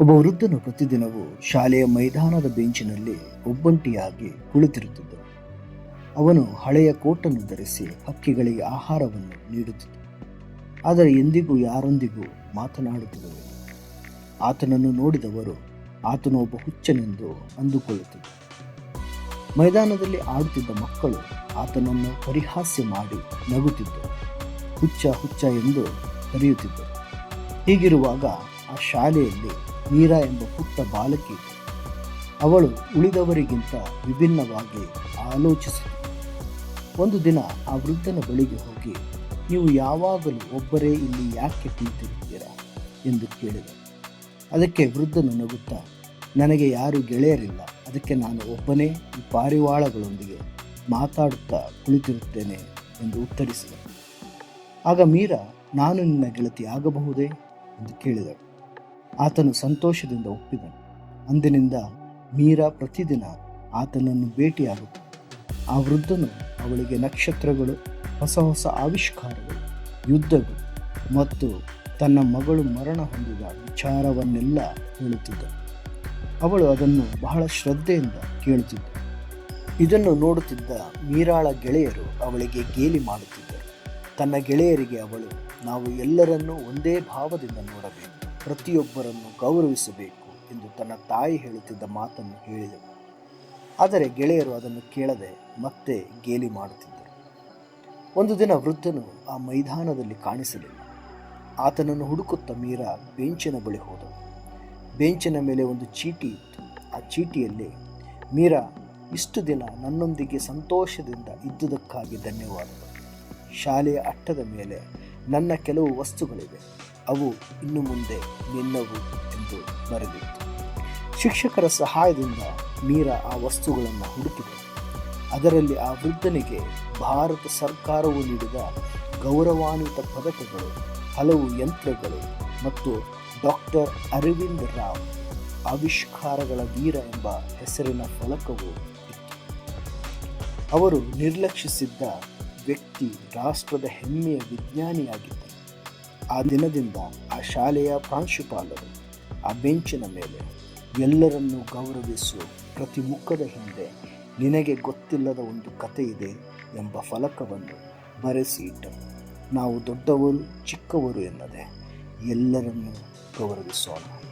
ಒಬ್ಬ ವೃದ್ಧನು ಪ್ರತಿದಿನವೂ ಶಾಲೆಯ ಮೈದಾನದ ಬೆಂಚಿನಲ್ಲಿ ಒಬ್ಬಂಟಿಯಾಗಿ ಕುಳಿತಿರುತ್ತಿದ್ದ. ಅವನು ಹಳೆಯ ಕೋಟನ್ನು ಧರಿಸಿ ಹಕ್ಕಿಗಳಿಗೆ ಆಹಾರವನ್ನು ನೀಡುತ್ತಿದ್ದ. ಆದರೆ ಎಂದಿಗೂ ಯಾರೊಂದಿಗೂ ಮಾತನಾಡುತ್ತಿರಲಿಲ್ಲ. ಆತನನ್ನು ನೋಡಿದವರು, ಆತನು ಒಬ್ಬ ಹುಚ್ಚನೆಂದು ಅಂದುಕೊಳ್ಳುತ್ತಿದ್ದರು ಮೈದಾನದಲ್ಲಿ ಆಡುತ್ತಿದ್ದ ಮಕ್ಕಳು ಆತನನ್ನು ಪರಿಹಾಸ್ಯ ಮಾಡಿ ನಗುತ್ತಿದ್ದರು. ಹುಚ್ಚ ಹುಚ್ಚ ಎಂದು ಕರೆಯುತ್ತಿದ್ದರು. ಹೀಗಿರುವಾಗ ಆ ಶಾಲೆಯಲ್ಲಿ ಮೀರಾ ಎಂಬ ಪುಟ್ಟ ಬಾಲಕಿ ಅವಳು ಉಳಿದವರಿಗಿಂತ ವಿಭಿನ್ನವಾಗಿ ಆಲೋಚಿಸಿದಳು ಒಂದು ದಿನ ಆ ವೃದ್ಧನ ಬಳಿಗೆ ಹೋಗಿ, ನೀವು ಯಾವಾಗಲೂ ಒಬ್ಬರೇ ಇಲ್ಲಿ ಯಾಕೆ ಕುಳಿತಿರುತ್ತೀರಾ? ಎಂದು ಕೇಳಿದಳು ಅದಕ್ಕೆ ವೃದ್ಧನು ನಗುತ್ತಾ, ನನಗೆ ಯಾರು ಗೆಳೆಯರಿಲ್ಲ. ಅದಕ್ಕೆ ನಾನು ಒಬ್ಬನೇ ಈ ಪಾರಿವಾಳಗಳೊಂದಿಗೆ ಮಾತಾಡುತ್ತಾ ಕುಳಿತಿರುತ್ತೇನೆ, ಎಂದು ಉತ್ತರಿಸಿದರು ಆಗ ಮೀರಾ, ನಾನು ನಿನ್ನ ಗೆಳತಿ ಆಗಬಹುದೇ ಎಂದು ಕೇಳಿದಳು. ಆತನು ಸಂತೋಷದಿಂದ ಒಪ್ಪಿದನು. ಅಂದಿನಿಂದ ಮೀರಾ ಪ್ರತಿದಿನ ಆತನನ್ನು ಭೇಟಿಯಾಗುತ್ತ ಆ ವೃದ್ಧನು ಅವಳಿಗೆ ನಕ್ಷತ್ರಗಳು, ಹೊಸ ಹೊಸ ಆವಿಷ್ಕಾರಗಳು, ಯುದ್ಧಗಳು ಮತ್ತು ತನ್ನ ಮಗಳು ಮರಣ ಹೊಂದಿದ ವಿಚಾರವನ್ನೆಲ್ಲ ಹೇಳುತ್ತಿದ್ದಳು ಅವಳು ಅದನ್ನು ಬಹಳ ಶ್ರದ್ಧೆಯಿಂದ ಕೇಳುತ್ತಿದ್ದಳು. ಇದನ್ನು ನೋಡುತ್ತಿದ್ದ ಮೀರಾಳ ಗೆಳೆಯರು ಅವಳಿಗೆ ಗೇಲಿ ಮಾಡುತ್ತಿದ್ದರು. ತನ್ನ ಗೆಳೆಯರಿಗೆ ಅವಳು, ನಾವು ಎಲ್ಲರನ್ನೂ ಒಂದೇ ಭಾವದಿಂದ ನೋಡಬೇಕು. ಪ್ರತಿಯೊಬ್ಬರನ್ನು ಗೌರವಿಸಬೇಕು ಎಂದು ತನ್ನ ತಾಯಿ ಹೇಳುತ್ತಿದ್ದ ಮಾತನ್ನು ಹೇಳಿದರು ಆದರೆ ಗೆಳೆಯರು ಅದನ್ನು ಕೇಳದೆ ಮತ್ತೆ ಗೇಲಿ ಮಾಡುತ್ತಿದ್ದರು. ಒಂದು ದಿನ ವೃದ್ಧನು ಆ ಮೈದಾನದಲ್ಲಿ ಕಾಣಿಸಲಿಲ್ಲ. ಆತನನ್ನು ಹುಡುಕುತ್ತಾ ಮೀರಾ ಬೆಂಚಿನ ಬಳಿ ಹೋದಳು. ಬೆಂಚಿನ ಮೇಲೆ ಒಂದು ಚೀಟಿ ಇತ್ತು. ಆ ಚೀಟಿಯಲ್ಲಿ, ಮೀರಾ, ಇಷ್ಟು ದಿನ ನನ್ನೊಂದಿಗೆ ಸಂತೋಷದಿಂದ ಇದ್ದುದಕ್ಕಾಗಿ ಧನ್ಯವಾದಗಳು. ಶಾಲೆಯ ಅಟ್ಟದ ಮೇಲೆ ನನ್ನ ಕೆಲವು ವಸ್ತುಗಳಿವೆ. ಅವು ಇನ್ನು ಮುಂದೆ ನಿನ್ನವು ಎಂದು ಬರೆದಿತ್ತು. ಶಿಕ್ಷಕರ ಸಹಾಯದಿಂದ ಮೀರಾ ಆ ವಸ್ತುಗಳನ್ನು ಹುಡುಕಿದರು ಅದರಲ್ಲಿ ಆ ವೃದ್ಧನಿಗೆ ಭಾರತ ಸರ್ಕಾರವು ನೀಡಿದ ಗೌರವಾನ್ವಿತ ಪದಕಗಳು, ಹಲವು ಯಂತ್ರಗಳು ಮತ್ತು ಡಾಕ್ಟರ್ ಅರವಿಂದ್ ರಾವ್ ಆವಿಷ್ಕಾರಗಳ ವೀರ ಎಂಬ ಹೆಸರಿನ ಫಲಕವು ಅವರು ನಿರ್ಲಕ್ಷಿಸಿದ್ದ ವ್ಯಕ್ತಿ ರಾಷ್ಟ್ರದ ಹೆಮ್ಮೆಯ ವಿಜ್ಞಾನಿಯಾಗಿದ್ದ. ಆ ದಿನದಿಂದ ಆ ಶಾಲೆಯ ಪ್ರಾಂಶುಪಾಲರು ಆ ಬೆಂಚಿನ ಮೇಲೆ ಎಲ್ಲರನ್ನೂ ಗೌರವಿಸುವ ಪ್ರತಿ ಮುಖದ ಹಿಂದೆ ನಿನಗೆ ಗೊತ್ತಿಲ್ಲದ ಒಂದು ಕತೆ ಇದೆ ಎಂಬ ಫಲಕವನ್ನು ಬರೆಸಿ ಇಟ್ಟರು. ನಾವು ದೊಡ್ಡವರು ಚಿಕ್ಕವರು ಎನ್ನದೆ ಎಲ್ಲರನ್ನೂ ಗೌರವಿಸೋಣ.